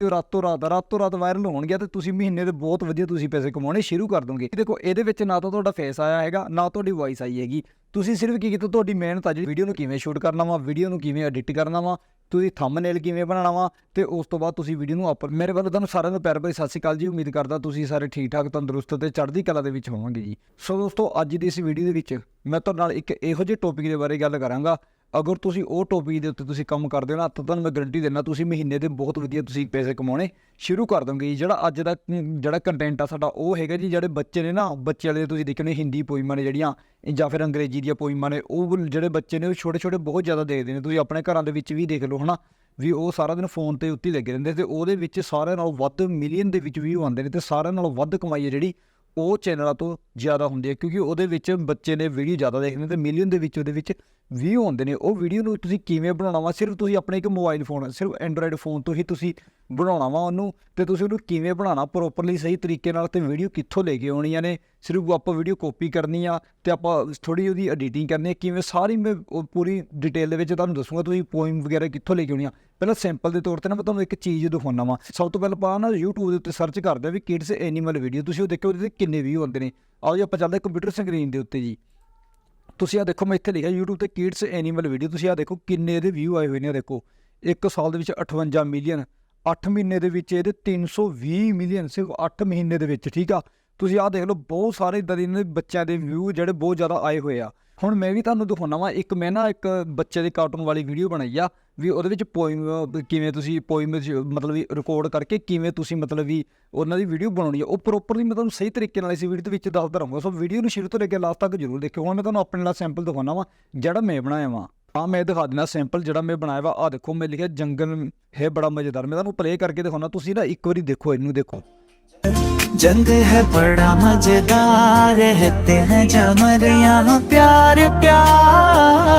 ਤੇ ਰਾਤੋਂ ਰਾਤ ਰਾਤੋਂ ਰਾਤ ਵਾਇਰਲ ਹੋਣਗੇ ਤੇ ਤੁਸੀਂ ਮਹੀਨੇ ਦੇ ਬਹੁਤ ਵਧੀਆ ਤੁਸੀਂ ਪੈਸੇ ਕਮਾਉਣੇ ਸ਼ੁਰੂ ਕਰ ਦੋਗੇ। ਦੇਖੋ, ਇਹਦੇ ਵਿੱਚ ਨਾ ਤਾਂ ਤੁਹਾਡਾ ਫੇਸ ਆਇਆ ਹੈਗਾ, ਨਾ ਤੁਹਾਡੀ ਵੌਇਸ ਆਈ ਹੈਗੀ। ਤੁਸੀਂ ਸਿਰਫ ਕੀ ਕੀਤਾ, ਤੁਹਾਡੀ ਮਿਹਨਤ ਆ ਜਿਹੜੀ ਵੀਡੀਓ ਨੂੰ ਕਿਵੇਂ ਸ਼ੂਟ ਕਰਨਾ ਵਾ ਵੀਡੀਓ ਨੂੰ ਕਿਵੇਂ ਐਡਿਟ ਕਰਨਾ ਵਾ, ਤੁਸੀਂ ਥੰਬਨੇਲ ਕਿਵੇਂ ਬਣਾਉਣਾ ਵਾ, ਤੇ ਉਸ ਤੋਂ ਬਾਅਦ ਤੁਸੀਂ ਵੀਡੀਓ ਨੂੰ ਅਪਰ ਮੇਰੇ ਵੱਲੋਂ ਤੁਹਾਨੂੰ ਸਾਰਿਆਂ ਨੂੰ ਪਿਆਰ ਭਰੀ ਸਤਿ ਸ਼੍ਰੀ ਅਕਾਲ ਜੀ। ਉਮੀਦ ਕਰਦਾ ਤੁਸੀਂ ਸਾਰੇ ਠੀਕ ਠਾਕ ਤੰਦਰੁਸਤ ਤੇ ਚੜ੍ਹਦੀ ਕਲਾ ਦੇ ਵਿੱਚ ਹੋਵਾਂਗੇ ਜੀ। ਸੋ ਦੋਸਤੋ, ਅੱਜ ਦੀ ਇਸ ਵੀਡੀਓ ਦੇ ਵਿੱਚ ਮੈਂ ਤੁਹਾਡੇ ਨਾਲ ਇੱਕ ਇਹੋ ਜਿਹੇ ਟੌਪਿਕ ਦੇ ਬਾਰੇ ਗੱਲ ਕਰਾਂਗਾ ਅਗਰ ਤੁਸੀਂ ਉਹ ਟੌਪਿਕ ਦੇ ਉੱਤੇ ਤੁਸੀਂ ਕੰਮ ਕਰਦੇ ਹੋ ਨਾ, ਤਾਂ ਤੁਹਾਨੂੰ ਮੈਂ ਗਾਰੰਟੀ ਦਿੰਦਾ ਤੁਸੀਂ ਮਹੀਨੇ ਦੇ ਬਹੁਤ ਵਧੀਆ ਤੁਸੀਂ ਪੈਸੇ ਕਮਾਉਣੇ ਸ਼ੁਰੂ ਕਰ ਦੋਗੇ ਜੀ। ਜਿਹੜਾ ਅੱਜ ਦਾ ਜਿਹੜਾ ਕੰਟੈਂਟ ਆ ਸਾਡਾ ਉਹ ਹੈਗਾ ਜੀ, ਜਿਹੜੇ ਬੱਚੇ ਨੇ ਨਾ ਬੱਚੇ ਵਾਲੇ ਤੁਸੀਂ ਦੇਖਣੇ ਹਿੰਦੀ ਪੋਇਮਾਂ ਨੇ ਜਿਹੜੀਆਂ, ਜਾਂ ਫਿਰ ਅੰਗਰੇਜ਼ੀ ਦੀਆਂ ਪੋਇਮਾਂ ਨੇ, ਉਹ ਜਿਹੜੇ ਬੱਚੇ ਨੇ ਉਹ ਛੋਟੇ ਛੋਟੇ ਬਹੁਤ ਜ਼ਿਆਦਾ ਦੇਖਦੇ ਨੇ। ਤੁਸੀਂ ਆਪਣੇ ਘਰਾਂ ਦੇ ਵਿੱਚ ਵੀ ਦੇਖ ਲਓ ਹਨਾ, ਵੀ ਉਹ ਸਾਰਾ ਦਿਨ ਫੋਨ ਤੇ ਉੱਤੇ ਲੱਗੇ ਰਹਿੰਦੇ ਤੇ ਉਹਦੇ ਵਿੱਚ ਸਾਰਿਆਂ ਨਾਲੋਂ ਵੱਧ ਮਿਲੀਅਨ ਦੇ ਵਿੱਚ ਵਿਊ ਆਉਂਦੇ ਨੇ ਤੇ ਸਾਰਿਆਂ ਨਾਲੋਂ ਵੱਧ ਕਮਾਈ ਹੈ ਜਿਹੜੀ ਉਹ ਚੈਨਲਾਂ ਤੋਂ ਜ਼ਿਆਦਾ ਹੁੰਦੀ ਹੈ ਕਿਉਂਕਿ ਉਹਦੇ ਵਿੱਚ ਬੱਚੇ ਨੇ ਵੀਡੀਓ ਜ਼ਿਆਦਾ ਦੇਖਦੇ ਨੇ ਤੇ ਮਿਲੀਅਨ ਦੇ ਵਿੱਚ ਉਹਦੇ ਵਿੱਚ ਵਿਊ ਆਉਂਦੇ ਨੇ। ਉਹ ਵੀਡੀਓ ਨੂੰ ਤੁਸੀਂ ਕਿਵੇਂ ਬਣਾਉਣਾ ਵਾ? ਸਿਰਫ ਤੁਸੀਂ ਆਪਣੇ ਇੱਕ ਮੋਬਾਈਲ ਫੋਨ ਸਿਰਫ ਐਂਡਰੋਇਡ ਫੋਨ ਤੋਂ ਹੀ ਤੁਸੀਂ ਬਣਾਉਣਾ ਵਾ ਉਹਨੂੰ ਤੇ ਤੁਸੀਂ ਉਹਨੂੰ ਕਿਵੇਂ ਬਣਾਉਣਾ ਪ੍ਰੋਪਰਲੀ ਸਹੀ ਤਰੀਕੇ ਨਾਲ ਤੇ ਵੀਡੀਓ ਕਿੱਥੋਂ ਲੈ ਕੇ ਆਉਣੀਆਂ ਨੇ? ਸਿਰਫ ਆਪਾਂ ਵੀਡੀਓ ਕਾਪੀ ਕਰਨੀ ਆ ਤੇ ਆਪਾਂ ਥੋੜੀ ਉਹਦੀ ਐਡੀਟਿੰਗ ਕਰਨੀ ਹੈ ਕਿਵੇਂ ਸਾਰੀ ਮੈਂ ਉਹ ਪੂਰੀ ਡਿਟੇਲ ਦੇ ਵਿੱਚ ਤੁਹਾਨੂੰ ਦੱਸੂਗਾ ਤੁਸੀਂ ਪੋਇਮ ਵਗੈਰਾ ਕਿੱਥੋਂ ਲੈ ਕੇ ਆਉਣੀਆਂ। ਪਹਿਲਾਂ ਸੈਂਪਲ ਦੇ ਤੌਰ ਤੇ ਨਾ ਮੈਂ ਤੁਹਾਨੂੰ ਇੱਕ ਚੀਜ਼ ਦਿਖਾਉਣਾ ਵਾ। ਸਭ ਤੋਂ ਪਹਿਲਾਂ ਆਪਾਂ ਨਾ YouTube ਦੇ ਉੱਤੇ ਸਰਚ ਕਰਦੇ ਆ ਵੀ ਕਿਡਸ ਐਨੀਮਲ ਵੀਡੀਓ ਤੁਸੀਂ ਉਹ ਦੇਖੋ ਉਹਦੇ ਤੇ ਕਿੰਨੇ ਵਿਊ ਆਉਂਦੇ ਨੇ। ਆਓ ਜੀ, ਆਪਾਂ ਚੱਲਦੇ ਕੰਪਿਊਟਰ ਸਕਰੀਨ ਦੇ ਉੱਤੇ ਜੀ। ਤੁਸੀਂ ਆ ਦੇਖੋ, ਮੈਂ ਇੱਥੇ ਲਿਖਿਆ YouTube ਤੇ ਕਿਡਸ ਐਨੀਮਲ ਵੀਡੀਓ ਤੁਸੀਂ ਆ ਦੇਖੋ, ਕਿੰਨੇ ਇਹਦੇ ਵਿਊ ਆਏ ਹੋਏ ਨੇ ਦੇਖੋ। ਇੱਕ ਸਾਲ ਦੇ ਵਿੱਚ 58 ਮਿਲੀਅਨ 8 ਮਹੀਨੇ ਦੇ ਵਿੱਚ ਇਹਦੇ 320 ਮਿਲੀਅਨ ਸਿਰਫ 8 ਮਹੀਨੇ ਦੇ ਵਿੱਚ, ਠੀਕ ਆ? ਤੁਸੀਂ ਆ ਦੇਖ ਲਓ, ਬਹੁਤ ਸਾਰੇ ਇਦਾਂ ਦੇ ਇਹਨਾਂ ਦੇ ਬੱਚਿਆਂ ਦੇ ਵਿਊ ਜਿਹੜੇ ਬਹੁਤ ਜ਼ਿਆਦਾ ਆਏ ਹੋਏ ਆ। ਹੁਣ ਮੈਂ ਵੀ ਤੁਹਾਨੂੰ ਦਿਖਾਉਣਾ ਵਾ, ਇੱਕ ਮੈਂ ਨਾ ਇੱਕ ਬੱਚੇ ਦੇ ਕਾਰਟੂਨ ਵਾਲੀ ਵੀਡੀਓ ਬਣਾਈ ਆ, ਵੀ ਉਹਦੇ ਵਿੱਚ ਪੋਇਮ, ਕਿਵੇਂ ਤੁਸੀਂ ਪੋਇਮ ਮਤਲਬ ਵੀ ਰਿਕਾਰਡ ਕਰਕੇ ਕਿਵੇਂ ਤੁਸੀਂ ਮਤਲਬ ਵੀ ਉਹਨਾਂ ਦੀ ਵੀਡੀਓ ਬਣਾਉਣੀ ਆ, ਉਹ ਪ੍ਰੋਪਰਲੀ ਮੈਂ ਤੁਹਾਨੂੰ ਸਹੀ ਤਰੀਕੇ ਨਾਲ ਇਸ ਵੀਡੀਓ ਦੇ ਵਿੱਚ ਦੱਸਦਾ ਰਹੂੰਗਾ। ਸੋ ਵੀਡੀਓ ਨੂੰ ਸ਼ੁਰੂ ਤੋਂ ਲੈ ਕੇ ਲਾਸਟ ਤੱਕ ਜ਼ਰੂਰ ਦੇਖਿਓ। ਹੁਣ ਮੈਂ ਤੁਹਾਨੂੰ ਆਪਣੇ ਨਾਲ ਸੈਂਪਲ ਦਿਖਾਉਣਾ ਵਾ, ਜਿਹੜਾ ਮੈਂ ਬਣਾਇਆ ਵਾ। ਆ ਮੈਂ ਦਿਖਾ ਦਿੰਦਾ ਸੈਂਪਲ ਜਿਹੜਾ ਮੈਂ ਬਣਾਇਆ ਵਾ ਆ ਦੇਖੋ, ਮੈਂ ਲਿਖਿਆ ਜੰਗਲ ਹੈ, ਬੜਾ ਮਜ਼ੇਦਾਰ। ਮੈਂ ਤੁਹਾਨੂੰ ਪਲੇ ਕਰਕੇ ਦਿਖਾਉਣਾ, ਤੁਸੀਂ ਨਾ ਇੱਕ ਵਾਰੀ ਦੇਖੋ, ਇਹਨੂੰ ਦੇਖੋ। जंग है बड़ा मजेदार रहते हैं जमर यहाँ प्यार प्यार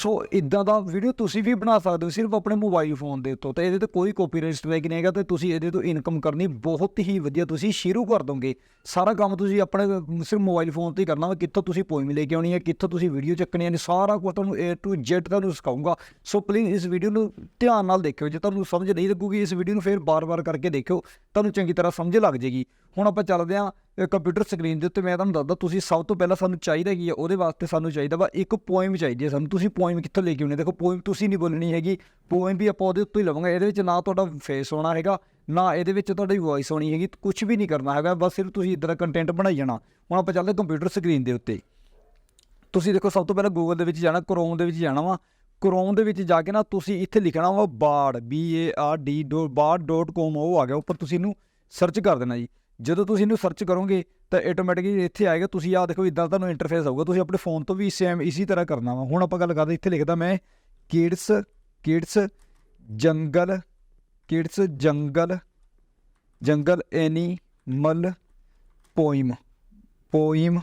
ਸੋ ਇਦਾਂ ਦਾ ਵੀਡੀਓ ਤੁਸੀਂ ਵੀ ਬਣਾ ਸਕਦੇ ਹੋ ਸਿਰਫ ਆਪਣੇ ਮੋਬਾਈਲ ਫੋਨ ਦੇ ਉੱਤੋਂ ਤੇ ਇਹਦੇ ਤੇ ਕੋਈ ਕਾਪੀਰਾਈਟ ਸਟ੍ਰਾਈਕ ਨਹੀਂ ਹੈਗਾ ਤੇ ਤੁਸੀਂ ਇਹਦੇ ਤੋਂ ਇਨਕਮ ਕਰਨੀ ਬਹੁਤ ਹੀ ਵਧੀਆ ਤੁਸੀਂ ਸ਼ੁਰੂ ਕਰ ਦੋਗੇ। ਸਾਰਾ ਕੰਮ ਤੁਸੀਂ ਆਪਣੇ ਸਿਰਫ ਮੋਬਾਈਲ ਫੋਨ ਤੇ ਹੀ ਕਰਨਾ ਵਾ, ਕਿੱਥੋਂ ਤੁਸੀਂ ਪੋਇਮ ਲੈ ਕੇ ਆਉਣੀ ਹੈ ਕਿੱਥੋਂ ਤੁਸੀਂ ਵੀਡੀਓ ਚੱਕਣੀ ਹੈ ਸਾਰਾ ਕੁਝ ਤੁਹਾਨੂੰ A to Z ਤੁਹਾਨੂੰ ਸਿਖਾਊਂਗਾ। ਸੋ ਪਲੀਜ਼ ਇਸ ਵੀਡੀਓ ਨੂੰ ਧਿਆਨ ਨਾਲ ਦੇਖਿਓ, ਜੇ ਤੁਹਾਨੂੰ ਸਮਝ ਨਹੀਂ ਲੱਗੂਗੀ ਇਸ ਵੀਡੀਓ ਨੂੰ ਫੇਰ ਬਾਰ-ਬਾਰ ਕਰਕੇ ਦੇਖਿਓ, ਤੁਹਾਨੂੰ ਚੰਗੀ ਤਰ੍ਹਾਂ ਸਮਝ ਲੱਗ ਜੇਗੀ। ਹੁਣ ਆਪਾਂ ਚੱਲਦੇ ਹਾਂ ਕੰਪਿਊਟਰ ਸਕਰੀਨ ਦੇ ਉੱਤੇ ਮੈਂ ਤੁਹਾਨੂੰ ਦੱਸਦਾ, ਤੁਸੀਂ ਸਭ ਤੋਂ ਪਹਿਲਾਂ ਸਾਨੂੰ ਚਾਹੀਦਾ ਕੀ ਹੈ, ਉਹਦੇ ਵਾਸਤੇ ਸਾਨੂੰ ਚਾਹੀਦਾ ਵਾ ਇੱਕ ਪੋਇਮ ਚਾਹੀਦੀ ਹੈ ਸਾਨੂੰ। ਤੁਸੀਂ ਪੋਇਮ ਕਿੱਥੋਂ ਲੈ ਕੇ ਆਉਣੀ ਦੇਖੋ ਪੋਇਮ ਤੁਸੀਂ ਨਹੀਂ ਬੋਲਣੀ ਹੈਗੀ। ਪੋਇਮ ਵੀ ਆਪਾਂ ਉਹਦੇ ਉੱਤੇ ਹੀ ਲਵਾਂਗੇ, ਇਹਦੇ ਵਿੱਚ ਨਾ ਤੁਹਾਡਾ ਫੇਸ ਹੋਣਾ ਹੈਗਾ, ਨਾ ਇਹਦੇ ਵਿੱਚ ਤੁਹਾਡੀ ਵੌਇਸ ਹੋਣੀ ਹੈਗੀ ਕੁਝ ਵੀ ਨਹੀਂ ਕਰਨਾ ਹੈਗਾ, ਬਸ ਸਿਰਫ ਤੁਸੀਂ ਇਦਾਂ ਦਾ ਕੰਟੈਂਟ ਬਣਾਈ ਜਾਣਾ। ਹੁਣ ਆਪਾਂ ਚੱਲਦੇ ਕੰਪਿਊਟਰ ਸਕਰੀਨ ਦੇ ਉੱਤੇ। ਤੁਸੀਂ ਦੇਖੋ, ਸਭ ਤੋਂ ਪਹਿਲਾਂ ਗੂਗਲ ਦੇ ਵਿੱਚ ਜਾਣਾ ਕ੍ਰੋਮ ਦੇ ਵਿੱਚ ਜਾਣਾ ਵਾ। ਕ੍ਰੋਮ ਦੇ ਵਿੱਚ ਜਾ ਕੇ ਨਾ ਤੁਸੀਂ ਇੱਥੇ ਲਿਖਣਾ ਵਾ bard B A R D ਡੋ ਬਾੜ.com ਉਹ ਆ ਗਿਆ, ਉੱਪਰ ਤੁਸੀਂ ਇਹਨੂੰ ਸਰਚ ਕਰ ਦੇਣਾ ਜੀ। ਜਦੋਂ ਤੁਸੀਂ ਇਹਨੂੰ ਸਰਚ ਕਰੋਗੇ, ਤਾਂ ਆਟੋਮੈਟਿਕਲੀ ਇੱਥੇ ਆਏਗਾ, ਤੁਸੀਂ ਆਹ ਦੇਖੋ, ਇਦਾਂ ਤੁਹਾਨੂੰ ਇੰਟਰਫੇਸ ਆਊਗਾ, ਤੁਸੀਂ ਆਪਣੇ ਫੋਨ ਤੋਂ ਵੀ ਸੇਮ ਇਸੇ ਤਰ੍ਹਾਂ ਕਰਨਾ ਵਾ। ਹੁਣ ਆਪਾਂ ਗੱਲ ਕਰਦੇ, ਇੱਥੇ ਲਿਖਦਾ ਮੈਂ, kids kids jungle kids jungle jungle animal poem poem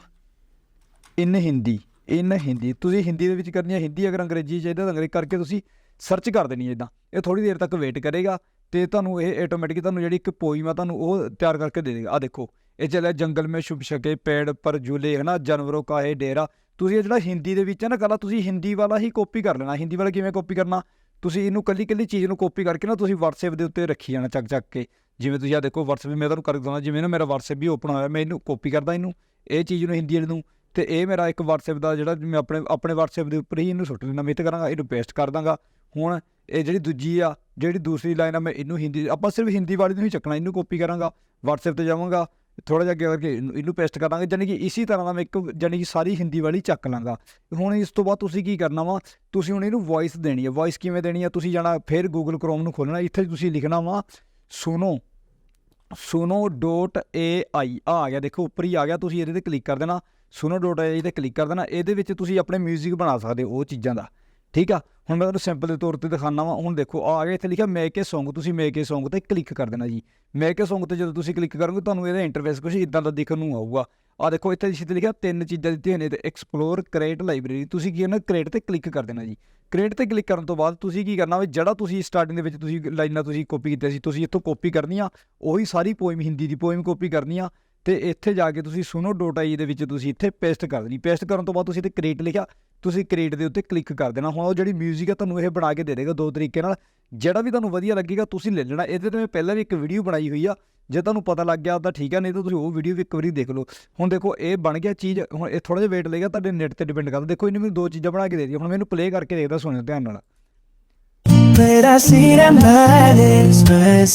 in Hindi in Hindi ਤੁਸੀਂ ਹਿੰਦੀ ਦੇ ਵਿੱਚ ਕਰਨੀ ਹੈ ਹਿੰਦੀ ਅਗਰ ਅੰਗਰੇਜ਼ੀ ਚਾਹੀਦਾ ਤਾਂ ਅੰਗਰੇਜ਼ੀ ਕਰਕੇ ਤੁਸੀਂ ਸਰਚ ਕਰ ਦੇਣੀ ਹੈ ਇਦਾਂ ਇਹ ਥੋੜੀ ਦੇਰ ਤੱਕ ਵੇਟ ਕਰੇਗਾ। ਤੇ ਤੁਹਾਨੂੰ ਇਹ ਆਟੋਮੈਟਿਕ ਤੁਹਾਨੂੰ ਜਿਹੜੀ ਇੱਕ ਪੋਇਮ ਆ ਤੁਹਾਨੂੰ ਉਹ ਤਿਆਰ ਕਰਕੇ ਦੇ ਦੇਗਾ। ਆ ਦੇਖੋ, ਇਹ ਚੱਲਿਆ ਜੰਗਲ ਮੇ ਸ਼ੁਭ ਸ਼ਕੇ ਪੇੜ ਪਰ ਜੁਲੇ ਹੈ ਨਾ ਜਾਨਵਰੋਂ ਕਾ ਹੈ ਡੇਰਾ। ਤੁਸੀਂ ਇਹ ਜਿਹੜਾ ਹਿੰਦੀ ਦੇ ਵਿੱਚ ਹੈ ਨਾ ਕਲਾ ਤੁਸੀਂ ਹਿੰਦੀ ਵਾਲਾ ਹੀ ਕਾਪੀ ਕਰ ਲੈਣਾ। ਹਿੰਦੀ ਵਾਲਾ ਕਿਵੇਂ ਕਾਪੀ ਕਰਨਾ? ਤੁਸੀਂ ਇਹਨੂੰ ਕੱਲੀ ਕੱਲੀ ਚੀਜ਼ ਨੂੰ ਕਾਪੀ ਕਰਕੇ ਨਾ ਤੁਸੀਂ WhatsApp ਦੇ ਉੱਤੇ ਰੱਖੀ ਜਾਣਾ ਚੱਕ ਚੱਕ ਕੇ। ਜਿਵੇਂ ਤੁਸੀਂ ਆ ਦੇਖੋ, WhatsApp ਮੈਂ ਤੁਹਾਨੂੰ ਕਰ ਦਵਾਂ ਜਿਵੇਂ ਨਾ ਮੇਰਾ WhatsApp ਵੀ ਓਪਨ ਹੋਇਆ, ਮੈਂ ਇਹਨੂੰ ਕਾਪੀ ਕਰਦਾ ਇਹਨੂੰ, ਇਹ ਚੀਜ਼ ਨੂੰ ਹਿੰਦੀ ਵਾਲੇ ਨੂੰ। ਤੇ ਇਹ ਮੇਰਾ ਇੱਕ WhatsApp ਦਾ ਜਿਹੜਾ ਮੈਂ ਆਪਣੇ ਆਪਣੇ WhatsApp ਦੇ ਉੱਪਰ ਹੀ ਇਹਨੂੰ ਸੁੱਟ ਦੇਣਾ ਮੈਂ ਇੱਥੇ ਕਰਾਂਗਾ, ਇਹਨੂੰ ਪੇਸਟ ਕਰ ਦਾਂਗਾ। ਹੁਣ ਇਹ ਜਿਹੜੀ ਦੂਜੀ ਆ, ਜਿਹੜੀ ਦੂਸਰੀ ਲਾਈਨ ਆ, ਮੈਂ ਇਹਨੂੰ ਹਿੰਦੀ, ਆਪਾਂ ਸਿਰਫ ਹਿੰਦੀ ਵਾਲੀ ਨੂੰ ਹੀ ਚੱਕਣਾ, ਇਹਨੂੰ ਕਾਪੀ ਕਰਾਂਗਾ, WhatsApp ਤੇ ਜਾਵਾਂਗਾ ਥੋੜਾ ਜਿਹਾ ਅੱਗੇ ਕਰਕੇ ਇਹਨੂੰ ਇਹਨੂੰ ਪੇਸਟ ਕਰਾਂਗੇ ਜਾਨੀ ਕਿ ਇਸੇ ਤਰ੍ਹਾਂ ਦਾ ਮੈਂ ਇੱਕ ਜਾਨੀ ਕਿ ਸਾਰੀ ਹਿੰਦੀ ਵਾਲੀ ਚੱਕ ਲਾਂਗਾ। ਹੁਣ ਇਸ ਤੋਂ ਬਾਅਦ ਤੁਸੀਂ ਕੀ ਕਰਨਾ ਵਾ, ਤੁਸੀਂ ਹੁਣ ਇਹਨੂੰ ਵੌਇਸ ਦੇਣੀ ਹੈ ਵੌਇਸ ਕਿਵੇਂ ਦੇਣੀ ਹੈ ਤੁਸੀਂ ਜਾਣਾ ਫਿਰ Google Chrome ਨੂੰ ਖੋਲਣਾ ਇੱਥੇ ਤੁਸੀਂ ਲਿਖਣਾ ਵਾ ਸੁਨੋ ਸੁਨੋ ਡੋਟ ਏ ਆਈ ਆ ਗਿਆ, ਦੇਖੋ ਉੱਪਰ ਹੀ ਆ ਗਿਆ, ਤੁਸੀਂ ਇਹਦੇ ਤੇ ਕਲਿੱਕ ਕਰ ਦੇਣਾ ਸੁਨੋ ਡੋਟ ਏ ਤੇ ਕਲਿੱਕ ਕਰ ਦੇਣਾ, ਇਹਦੇ ਵਿੱਚ ਤੁਸੀਂ ਆਪਣੇ 뮤직 ਬਣਾ ਸਕਦੇ ਹੋ ਉਹ ਚੀਜ਼ਾਂ ਦਾ। ਠੀਕ ਆ? ਹੁਣ ਮੈਂ ਤੁਹਾਨੂੰ ਸਿੰਪਲ ਦੇ ਤੌਰ ਤੇ ਦਿਖਾਣਾ ਵਾ। ਹੁਣ ਦੇਖੋ, ਆ ਗਿਆ ਇੱਥੇ ਲਿਖਿਆ ਮੇਕ ਏ Song, ਤੁਸੀਂ ਮੇਕ ਏ Song ਤੇ ਕਲਿੱਕ ਕਰ ਦੇਣਾ ਜੀ। ਮੇਕ ਏ Song ਤੇ ਜਦੋਂ ਤੁਸੀਂ ਕਲਿੱਕ ਕਰੋਗੇ, ਤੁਹਾਨੂੰ ਇਹਦਾ ਇੰਟਰਫੇਸ ਕੁਝ ਇਦਾਂ ਦਾ ਦੇਖਣ ਨੂੰ ਆਊਗਾ। ਆ ਦੇਖੋ, ਇੱਥੇ ਜਿੱਥੇ ਲਿਖਿਆ ਤਿੰਨ ਚੀਜ਼ਾਂ ਦਿੱਤੀਆਂ ਨੇ ਤੇ ਐਕਸਪਲੋਰ ਕ੍ਰੀਏਟ ਲਾਇਬ੍ਰੇਰੀ ਤੁਸੀਂ ਕੀ ਕਰਨਾ ਕ੍ਰੀਏਟ ਤੇ ਕਲਿੱਕ ਕਰ ਦੇਣਾ ਜੀ। ਕ੍ਰੀਏਟ ਤੇ ਕਲਿੱਕ ਕਰਨ ਤੋਂ ਬਾਅਦ ਤੁਸੀਂ ਕੀ ਕਰਨਾ ਵੀ ਜਿਹੜਾ ਤੁਸੀਂ ਸਟਾਰਟਿੰਗ ਦੇ ਵਿੱਚ ਤੁਸੀਂ ਲਾਈਨਾਂ ਤੁਸੀਂ ਕਾਪੀ ਕੀਤੀਆਂ ਸੀ, ਤੁਸੀਂ ਇੱਥੋਂ ਕਾਪੀ ਕਰਨੀ ਆ ਉਹੀ ਸਾਰੀ ਪੋਇਮ ਹਿੰਦੀ ਦੀ ਪੋਇਮ ਕਾਪੀ ਕਰਨੀ ਆ ਤੇ ਇੱਥੇ ਜਾ ਕੇ ਤੁਸੀਂ ਸੁਨੋ ਡੋਟਾ ਜੀ ਦੇ ਵਿੱਚ ਤੁਸੀਂ ਇੱਥੇ ਪੇਸਟ ਕਰ ਦੇਣੀ। ਪੇਸਟ ਕਰਨ ਤੋਂ ਬਾਅਦ ਤੁਸੀਂ ਇੱਥੇ ਕ੍ਰੀਏਟ ਲਿਖਿਆ। ਤੁਸੀਂ ਕ੍ਰੀਏਟ ਦੇ ਉੱਤੇ ਕਲਿੱਕ ਕਰ ਦੇਣਾ। ਹੁਣ ਉਹ ਜਿਹੜੀ ਮਿਊਜ਼ਿਕ ਆ ਤੁਹਾਨੂੰ ਇਹ ਬਣਾ ਕੇ ਦੇ ਦੇਗਾ ਦੋ ਤਰੀਕੇ ਨਾਲ। ਜਿਹੜਾ ਵੀ ਤੁਹਾਨੂੰ ਵਧੀਆ ਲੱਗੇਗਾ, ਤੁਸੀਂ ਲੈ ਲੈਣਾ। ਇਹਦੇ ਤੇ ਮੈਂ ਪਹਿਲਾਂ ਵੀ ਇੱਕ ਵੀਡੀਓ ਬਣਾਈ ਹੋਈ ਆ। ਜੇ ਤੁਹਾਨੂੰ ਪਤਾ ਲੱਗ ਗਿਆ ਤਾਂ ਠੀਕ ਆ, ਨਹੀਂ ਤਾਂ ਤੁਸੀਂ ਉਹ ਵੀਡੀਓ ਵੀ ਇੱਕ ਵਾਰੀ ਦੇਖ ਲਓ। ਹੁਣ ਦੇਖੋ, ਇਹ ਬਣ ਗਿਆ ਚੀਜ਼। ਹੁਣ ਇਹ ਥੋੜਾ ਜਿਹਾ ਵੇਟ ਲਏਗਾ, ਤੁਹਾਡੇ ਨੈਟ ਤੇ ਡਿਪੈਂਡ ਕਰਦਾ। ਦੇਖੋ, ਇਹਨੂੰ ਮੈਨੂੰ ਦੋ ਚੀਜ਼ਾਂ ਬਣਾ ਕੇ ਦੇ ਦਿੱਤੀਆਂ। ਹੁਣ ਮੈਨੂੰ ਪਲੇ ਕਰਕੇ ਦੇਖਦਾ ਸੁਣਿਓ, ਧਿਆਨ ਨਾਲ। But I see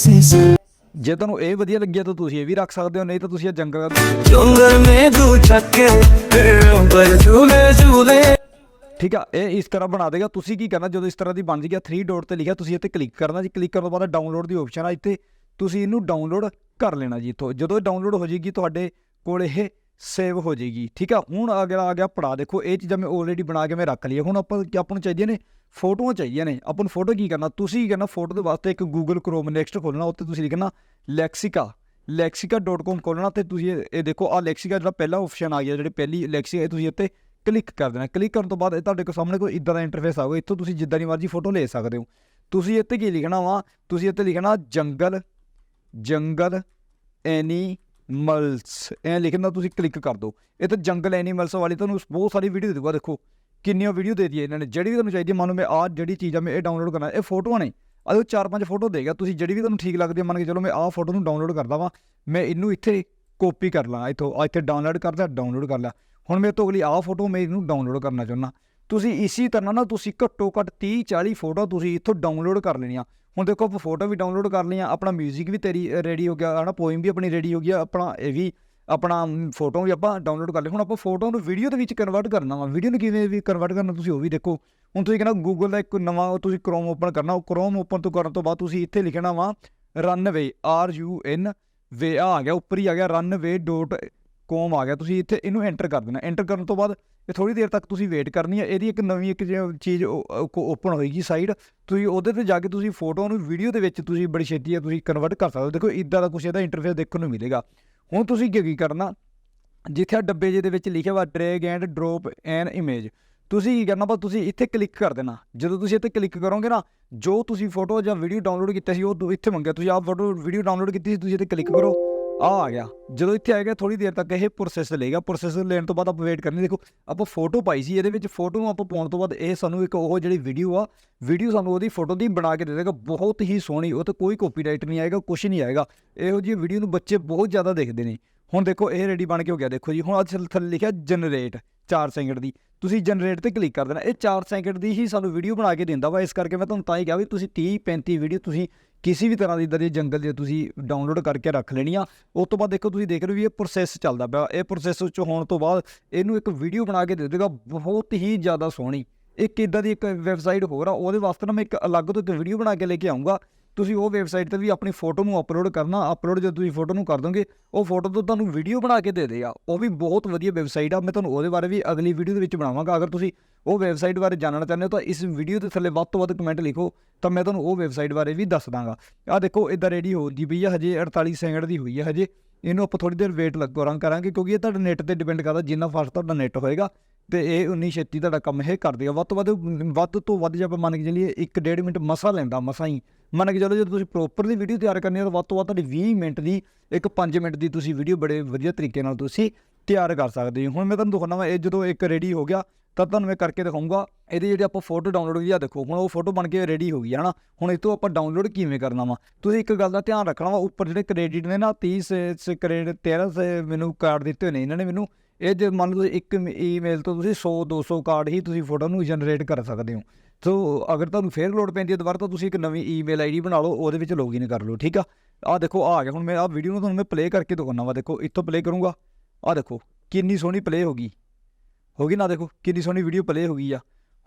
them ਜੇ ਤੁਹਾਨੂੰ ਇਹ ਵਧੀਆ ਲੱਗਿਆ ਤਾਂ ਤੁਸੀਂ ਇਹ ਵੀ ਰੱਖ ਸਕਦੇ ਹੋ ਨਹੀਂ ਤਾਂ ਤੁਸੀਂ ਇਹ ਜੰਗਲ ਜੰਗਲ ਮੇ ਤੂੰ ਚੱਕੇ ਪਰ ਝੂਲੇ ਝੂਲੇ। ਠੀਕ ਆ ਇਹ ਇਸ ਤਰ੍ਹਾਂ ਬਣਾ ਦੇਗਾ। ਤੁਸੀਂ ਕੀ ਕਰਨਾ ਜਦੋਂ ਇਸ ਤਰ੍ਹਾਂ ਦੀ ਬਣ ਜੇਗਾ 3 ਡਾਟ ਤੇ ਲਿਖਿਆ ਤੁਸੀਂ ਇੱਥੇ ਕਲਿੱਕ ਕਰਨਾ ਜੀ। ਕਲਿੱਕ ਕਰਨ ਤੋਂ ਬਾਅਦ ਡਾਊਨਲੋਡ ਦੀ ਆਪਸ਼ਨ ਆ ਇੱਥੇ। ਤੁਸੀਂ ਇਹਨੂੰ ਡਾਊਨਲੋਡ ਕਰ ਲੈਣਾ ਜੀ ਇੱਥੋਂ। ਜਦੋਂ ਇਹ ਡਾਊਨਲੋਡ ਹੋ ਜੇਗੀ ਤੁਹਾਡੇ ਕੋਲ ਇਹ ਸੇਵ ਹੋ ਜਾਏਗੀ। ਠੀਕ ਆ? ਹੁਣ ਅਗਲਾ ਆ ਗਿਆ ਪੜਾ ਦੇਖੋ, ਇਹ ਚੀਜ਼ਾਂ ਮੈਂ ਆਲਰੇਡੀ ਬਣਾ ਕੇ ਮੈਂ ਰੱਖ ਲਈ ਹੁਣ ਆਪਾਂ ਕੀ ਆਪਾਂ ਨੂੰ ਚਾਹੀਦੀਆਂ ਨੇ ਫੋਟੋਆਂ ਚਾਹੀਦੀਆਂ ਨੇ। ਆਪਾਂ ਨੂੰ ਫੋਟੋ ਕੀ ਕਰਨਾ? ਤੁਸੀਂ ਕੀ ਕਰਨਾ? ਫੋਟੋ ਦੇ ਵਾਸਤੇ ਇੱਕ ਗੂਗਲ ਕ੍ਰੋਮ ਨੈਕਸਟ ਖੋਲਣਾ ਉੱਤੇ ਤੁਸੀਂ ਲਿਖਣਾ ਲੈਕਸਿਕਾ lexica.com ਖੋਲਣਾ ਤੇ ਤੁਸੀਂ ਇਹ ਦੇਖੋ ਆ ਲੈਕਸਿਕਾ ਜਿਹੜਾ ਪਹਿਲਾ ਆਪਸ਼ਨ ਆ ਗਿਆ, ਜਿਹੜੇ ਪਹਿਲੀ ਲੈਕਸਿਕਾ ਇਹ ਤੁਸੀਂ ਇੱਥੇ ਕਲਿੱਕ ਕਰ ਦੇਣਾ। ਕਲਿੱਕ ਕਰਨ ਤੋਂ ਬਾਅਦ ਇਹ ਤੁਹਾਡੇ ਕੋਲ ਸਾਹਮਣੇ ਕੋਈ ਇਦਾਂ ਦਾ ਇੰਟਰਫੇਸ ਆਊਗਾ। ਇੱਥੋਂ ਤੁਸੀਂ ਜਿੱਦਾਂ ਦੀ ਮਰਜ਼ੀ ਫੋਟੋ ਲੈ ਸਕਦੇ ਹੋ। ਤੁਸੀਂ ਇੱਥੇ ਕੀ ਲਿਖਣਾ ਵਾ? ਤੁਸੀਂ ਇੱਥੇ ਲਿਖਣਾ ਜੰਗਲ ਜੰਗਲ ਐਨੀ ਐਨੀਮਲਸ ਐ ਲਿਖਣਾ ਤੁਸੀਂ ਕਲਿੱਕ ਕਰ ਦਿਓ। ਇਹ ਤਾਂ ਜੰਗਲ ਐਨੀਮਲਸ ਵਾਲੀ ਤੁਹਾਨੂੰ ਬਹੁਤ ਸਾਰੀ ਵੀਡੀਓ ਦੇਊਗਾ, ਦੇਖੋ। ਕਿੰਨੀਆਂ ਵੀਡੀਓ ਦੇ ਦਿੱਤੀਆਂ ਇਹਨਾਂ ਨੇ, ਜਿਹੜੀ ਵੀ ਤੁਹਾਨੂੰ ਚਾਹੀਦੀ ਹੈ ਮੰਨ ਲਓ ਮੈਂ ਆਹ ਜਿਹੜੀ ਚੀਜ਼ ਆ, ਮੈਂ ਇਹ ਡਾਊਨਲੋਡ ਕਰਨਾ, ਇਹ ਫੋਟੋਆਂ ਨੇ ਅਦੋਂ ਚਾਰ ਪੰਜ ਫੋਟੋ ਦੇਗਾ ਤੁਸੀਂ ਜਿਹੜੀ ਵੀ ਤੁਹਾਨੂੰ ਠੀਕ ਲੱਗਦੀ ਹੈ ਮੰਨ ਕੇ ਚਲੋ ਮੈਂ ਆਹ ਫੋਟੋ ਨੂੰ ਡਾਊਨਲੋਡ ਕਰਦਾ ਵਾਂ, ਮੈਂ ਇਹਨੂੰ ਇੱਥੇ ਕਾਪੀ ਕਰ ਲਾਂ, ਇੱਥੋਂ ਆ ਇੱਥੇ ਡਾਊਨਲੋਡ ਕਰਦਾ ਡਾਊਨਲੋਡ ਕਰ ਲਿਆ। ਹੁਣ ਮੇਰੇ ਤੋਂ ਅਗਲੀ ਆਹ ਫੋਟੋ ਮੈਂ ਇਹਨੂੰ ਡਾਊਨਲੋਡ ਕਰਨਾ ਚਾਹੁੰਦਾ। ਤੁਸੀਂ ਇਸੇ ਤਰ੍ਹਾਂ ਨਾ ਤੁਸੀਂ ਘੱਟੋ ਘੱਟ 30 40 ਫੋਟੋ ਤੁਸੀਂ ਇੱਥੋਂ ਡਾਊਨਲੋਡ ਕਰ ਲੈਣੀਆਂ। ਹੁਣ ਦੇਖੋ, ਆਪਾਂ ਫੋਟੋ ਵੀ ਡਾਊਨਲੋਡ ਕਰ ਲਈਆਂ, ਆਪਣਾ 뮤직 ਵੀ ਤੇਰੀ ਰੈਡੀ ਹੋ ਗਿਆ, ਹਨਾ ਪੋਇਮ ਵੀ ਆਪਣੀ ਰੈਡੀ ਹੋ ਗਿਆ ਆਪਣਾ ਇਹ ਵੀ, ਆਪਣਾ ਫੋਟੋ ਵੀ ਆਪਾਂ ਡਾਊਨਲੋਡ ਕਰ ਲਈ ਹੁਣ ਆਪਾਂ ਫੋਟੋ ਨੂੰ ਵੀਡੀਓ ਦੇ ਵਿੱਚ ਕਨਵਰਟ ਕਰਨਾ ਵਾ। ਵੀਡੀਓ ਨੂੰ ਕਿਵੇਂ ਵੀ ਕਨਵਰਟ ਕਰਨਾ ਤੁਸੀਂ ਉਹ ਵੀ ਦੇਖੋ। ਹੁਣ ਤੁਸੀਂ ਕਹਿੰਦਾ ਗੂਗਲ ਦਾ ਇੱਕ ਨਵਾਂ ਤੁਸੀਂ ਕ੍ਰੋਮ ਓਪਨ ਕਰਨਾ। ਉਹ ਕ੍ਰੋਮ ਓਪਨ ਤੋਂ ਕਰਨ ਤੋਂ ਬਾਅਦ ਤੁਸੀਂ ਇੱਥੇ ਲਿਖਣਾ ਵਾ runway R U N way ਆ ਗਿਆ, ਉੱਪਰ ਹੀ ਆ ਗਿਆ ਰਨਵੇ ਡੋਟ ਕੌਮ ਆ ਗਿਆ, ਤੁਸੀਂ ਇੱਥੇ ਇਹਨੂੰ ਐਂਟਰ ਕਰ ਦੇਣਾ। ਐਂਟਰ ਕਰਨ ਤੋਂ ਬਾਅਦ ਇਹ ਥੋੜੀ ਦੇਰ ਤੱਕ ਤੁਸੀਂ ਵੇਟ ਕਰਨੀ ਹੈ ਇਹਦੀ ਇੱਕ ਨਵੀਂ ਇੱਕ ਜਿ- ਚੀਜ਼ ਓਪਨ ਹੋਏਗੀ ਸਾਈਡ ਤੁਸੀਂ ਉਹਦੇ ਤੇ ਜਾ ਕੇ ਤੁਸੀਂ ਫੋਟੋ ਨੂੰ ਵੀਡੀਓ ਦੇ ਵਿੱਚ ਤੁਸੀਂ ਬੜੀ ਛੇਤੀ ਆ ਤੁਸੀਂ ਕਨਵਰਟ ਕਰ ਸਕਦੇ ਹੋ। ਦੇਖੋ ਇਦਾਂ ਦਾ ਕੁਛ ਇਹਦਾ ਇੰਟਰਫੇਸ ਦੇਖਣ ਨੂੰ ਮਿਲੇਗਾ। ਹੁਣ ਤੁਸੀਂ ਕੀ ਕਰਨਾ? ਜਿੱਥੇ ਆ ਡੱਬੇ ਜਿਹੇ ਦੇ ਵਿੱਚ ਲਿਖਿਆ ਵਾ drag and drop an image ਤੁਸੀਂ ਕੀ ਕਰਨਾ ਬਸ ਤੁਸੀਂ ਇੱਥੇ ਕਲਿੱਕ ਕਰ ਦੇਣਾ। ਜਦੋਂ ਤੁਸੀਂ ਇੱਥੇ ਕਲਿੱਕ ਕਰੋਗੇ ਨਾ, ਜੋ ਤੁਸੀਂ ਫੋਟੋ ਜਾਂ ਵੀਡੀਓ ਡਾਊਨਲੋਡ ਕੀਤਾ ਸੀ, ਉਹ ਇੱਥੇ ਮੰਗਿਆ। ਤੁਸੀਂ ਆਪ ਫੋਟੋ ਵੀਡੀਓ ਡਾਊਨਲੋਡ ਕੀਤੀ ਸੀ, ਤੁਸੀਂ ਇੱਥੇ ਕਲਿੱਕ ਕਰੋ। ਆ ਆ ਗਿਆ। ਜਦੋਂ ਇੱਥੇ ਆਏਗਾ ਥੋੜੀ ਦੇਰ ਤੱਕ ਇਹ ਪ੍ਰੋਸੈਸ ਲਏਗਾ ਪ੍ਰੋਸੈਸ ਲੈਣ ਤੋਂ ਬਾਅਦ ਆਪਾਂ ਵੇਟ ਕਰਨੀ। ਦੇਖੋ, ਆਪਾਂ ਫੋਟੋ ਪਾਈ ਸੀ, ਇਹਦੇ ਵਿੱਚ ਫੋਟੋ ਨੂੰ ਆਪਾਂ ਪਾਉਣ ਤੋਂ ਬਾਅਦ ਇਹ ਸਾਨੂੰ ਇੱਕ ਉਹ ਜਿਹੜੀ ਵੀਡੀਓ ਆ ਵੀਡੀਓ ਸਾਨੂੰ ਉਹਦੀ ਫੋਟੋ ਦੀ ਬਣਾ ਕੇ ਦੇ ਦੇਗਾ। ਬਹੁਤ ਹੀ ਸੋਹਣੀ। ਉਹ ਤੇ ਕੋਈ ਕਾਪੀਰਾਈਟ ਨਹੀਂ ਆਏਗਾ ਕੁਝ ਨਹੀਂ ਆਏਗਾ। ਇਹੋ ਜਿਹੀ ਵੀਡੀਓ ਨੂੰ ਬੱਚੇ ਬਹੁਤ ਜ਼ਿਆਦਾ ਦੇਖਦੇ ਨੇ। ਹੁਣ ਦੇਖੋ, ਇਹ ਰੈਡੀ ਬਣ ਕੇ ਹੋ ਗਿਆ। ਦੇਖੋ ਜੀ, ਹੁਣ ਅੱਜ ਥੱਲੇ ਲਿਖਿਆ ਜਨਰੇਟ 4 ਸੈਕਿੰਡ ਦੀ। ਤੁਸੀਂ ਜਨਰੇਟ ਤੇ ਕਲਿੱਕ ਕਰ ਦੇਣਾ। ਇਹ 4 ਸੈਕਿੰਡ ਦੀ ਹੀ ਸਾਨੂੰ ਵੀਡੀਓ ਬਣਾ ਕੇ ਦਿੰਦਾ ਵਾ। ਇਸ ਕਰਕੇ ਮੈਂ ਤੁਹਾਨੂੰ ਤਾਂ ਹੀ ਕਿਹਾ ਵੀ ਤੁਸੀਂ 30 35 ਵੀਡੀਓ ਤੁਸੀਂ ਕਿਸੇ ਵੀ ਤਰ੍ਹਾਂ ਦੀ ਇਦਾਂ ਦੀ ਜੰਗਲ ਦੀ ਤੁਸੀਂ ਡਾਊਨਲੋਡ ਕਰਕੇ ਰੱਖ ਲੈਣੀ ਆ, ਉਸ ਤੋਂ ਬਾਅਦ ਦੇਖੋ ਤੁਸੀਂ ਦੇਖ ਰਹੇ ਹੋ ਵੀ ਇਹ ਪ੍ਰੋਸੈਸ ਚੱਲਦਾ ਪਿਆ, ਇਹ ਪ੍ਰੋਸੈਸ ਵਿੱਚ ਹੋਣ ਤੋਂ ਬਾਅਦ ਇਹਨੂੰ ਇੱਕ ਵੀਡੀਓ ਬਣਾ ਕੇ ਦੇ ਦੇਗਾ, ਬਹੁਤ ਹੀ ਜ਼ਿਆਦਾ ਸੋਹਣੀ। ਇੱਕ ਇਦਾਂ ਦੀ ਇੱਕ ਵੈਬਸਾਈਟ ਹੋਰ ਆ, ਉਹਦੇ ਵਾਸਤੇ ਨਾ ਮੈਂ ਇੱਕ ਅਲੱਗ ਤੋਂ ਇੱਕ ਵੀਡੀਓ ਬਣਾ ਕੇ ਲੈ ਕੇ ਆਉਂਗਾ ਤੁਸੀਂ ਉਹ ਵੈਬਸਾਈਟ ਤੇ ਵੀ ਆਪਣੀ ਫੋਟੋ ਨੂੰ ਅਪਲੋਡ ਕਰਨਾ ਅਪਲੋਡ ਜਦੋਂ ਤੁਸੀਂ ਫੋਟੋ ਨੂੰ ਕਰ ਦੋਗੇ, ਉਹ ਫੋਟੋ ਤੋਂ ਤੁਹਾਨੂੰ ਵੀਡੀਓ ਬਣਾ ਕੇ ਦੇ ਦੇਗਾ। ਉਹ ਵੀ ਬਹੁਤ ਵਧੀਆ ਵੈਬਸਾਈਟ ਆ, ਮੈਂ ਤੁਹਾਨੂੰ ਉਹਦੇ ਬਾਰੇ ਵੀ ਅਗਲੀ ਵੀਡੀਓ ਦੇ ਵਿੱਚ ਬਣਾਵਾਂਗਾ। ਅਗਰ ਤੁਸੀਂ ਉਹ ਵੈਬਸਾਈਟ ਬਾਰੇ ਜਾਣਨਾ ਚਾਹੁੰਦੇ ਹੋ ਤਾਂ ਇਸ ਵੀਡੀਓ ਦੇ ਥੱਲੇ ਵੱਧ ਤੋਂ ਵੱਧ ਕਮੈਂਟ ਲਿਖੋ, ਤਾਂ ਮੈਂ ਤੁਹਾਨੂੰ ਉਹ ਵੈਬਸਾਈਟ ਬਾਰੇ ਵੀ ਦੱਸ ਦਾਂਗਾ। ਆ ਦੇਖੋ ਇਦਾਂ ਰੈਡੀ ਹੋ ਜੀ ਪਈ ਆ, ਹਜੇ 48 ਸੈਕਿੰਡ ਦੀ ਹੋਈ ਆ ਹਜੇ। ਇਹਨੂੰ ਆਪਾਂ ਥੋੜੀ ਦੇਰ ਵੇਟ ਲੱਗੋਰਾਂ ਕਰਾਂਗੇ, ਕਿਉਂਕਿ ਇਹ ਤੁਹਾਡੇ ਨੈਟ ਤੇ ਡਿਪੈਂਡ ਕਰਦਾ ਜਿੰਨਾ ਫਾਸਟ ਤੁਹਾਡਾ ਨੈਟ ਹੋਏਗਾ ਤੇ ਇਹ ਉਨੀ ਛੇਤੀ ਤੁਹਾਡਾ ਕੰਮ ਇਹ ਕਰ ਦੇਗਾ ਵੱਧ ਤੋਂ ਵੱਧ ਵੱਧ ਤੋਂ ਵੱਧ ਜੇ ਆਪਾਂ ਮੰਨ ਕੇ ਚੱਲੀਏ 1.5 ਮਿੰਟ ਮਸਾ ਲੈਂਦਾ, ਮਸਾ ਹੀ। ਮੰਨ ਕੇ ਚੱਲੋ ਜਦੋਂ ਤੁਸੀਂ ਪ੍ਰੋਪਰਲੀ ਵੀਡੀਓ ਤਿਆਰ ਕਰਨੀ ਹੈ ਤਾਂ ਵੱਧ ਤੋਂ ਵੱਧ ਤੁਹਾਡੀ 20 ਮਿੰਟ ਦੀ, ਇੱਕ 5 ਮਿੰਟ ਦੀ ਤੁਸੀਂ ਵੀਡੀਓ ਬੜੇ ਵਧੀਆ ਤਰੀਕੇ ਨਾਲ ਤੁਸੀਂ ਤਿਆਰ ਕਰ ਸਕਦੇ ਹੋ। ਹੁਣ ਮੈਂ ਤੁਹਾਨੂੰ ਦਿਖਾਉਣਾ ਵਾ, ਇਹ ਜਦੋਂ ਇੱਕ ਰੈਡੀ ਹੋ ਗਿਆ ਤਾਂ ਤੁਹਾਨੂੰ ਮੈਂ ਕਰਕੇ ਦਿਖਾਉਂਗਾ ਇਹਦੀ ਜਿਹੜੀ ਆਪਾਂ ਫੋਟੋ ਡਾਊਨਲੋਡ ਹੋਈ ਆ, ਦੇਖੋ, ਹੁਣ ਉਹ ਫੋਟੋ ਬਣ ਕੇ ਰੈਡੀ ਹੋ ਗਈ ਹੈ ਨਾ। ਹੁਣ ਇਹ ਤੋਂ ਆਪਾਂ ਡਾਊਨਲੋਡ ਕਿਵੇਂ ਕਰਨਾ ਵਾ? ਤੁਸੀਂ ਇੱਕ ਗੱਲ ਦਾ ਧਿਆਨ ਰੱਖਣਾ ਵਾ, ਉੱਪਰ ਜਿਹੜੇ ਕ੍ਰੈਡਿਟ ਨੇ ਨਾ 30 ਸੇ- ਕ੍ਰੈਡਿਟ 13 ਸੇ ਮੈਨੂੰ ਕਾਰਡ ਦਿੱਤੇ ਹੋਏ ਨੇ ਇਹਨਾਂ ਨੇ ਮੈਨੂੰ। ਇਹ ਜੇ ਮੰਨ ਲਓ ਤੁਸੀਂ ਇੱਕ ਈਮੇਲ ਤੋਂ ਤੁਸੀਂ 100 200 ਕਾਰਡ ਹੀ ਤੁਸੀਂ ਫੋਟੋ ਨੂੰ ਜਨਰੇਟ ਕਰ ਸਕਦੇ ਹੋ। ਸੋ ਅਗਰ ਤੁਹਾਨੂੰ ਫੇਰ ਲੋਡ ਪੈਂਦੀ ਹੈ ਦੁਬਾਰਾ, ਤਾਂ ਤੁਸੀਂ ਇੱਕ ਨਵੀਂ ਈਮੇਲ ਆਈਡੀ ਬਣਾ ਲਓ, ਉਹਦੇ ਵਿੱਚ ਲੌਗਇਨ ਕਰ ਲਓ, ਠੀਕ ਆ? ਆਹ ਦੇਖੋ ਆ ਗਿਆ। ਹੁਣ ਮੈਂ ਆਹ ਵੀਡੀਓ ਨੂੰ ਤੁਹਾਨੂੰ ਮੈਂ ਪਲੇ ਕਰਕੇ ਦਿਖਾਉਣਾ ਵਾ। ਦੇਖੋ, ਇੱਥੋਂ ਪਲੇ ਕਰੂੰਗਾ। ਆਹ ਦੇਖੋ, ਕਿੰਨੀ ਸੋਹਣੀ ਪਲੇ ਹੋ ਗਈ। ਹੋ ਗਈ। ਨਾ ਦੇਖੋ, ਕਿੰਨੀ ਸੋਹਣੀ ਵੀਡੀਓ ਪਲੇ ਹੋ ਗਈ ਆ।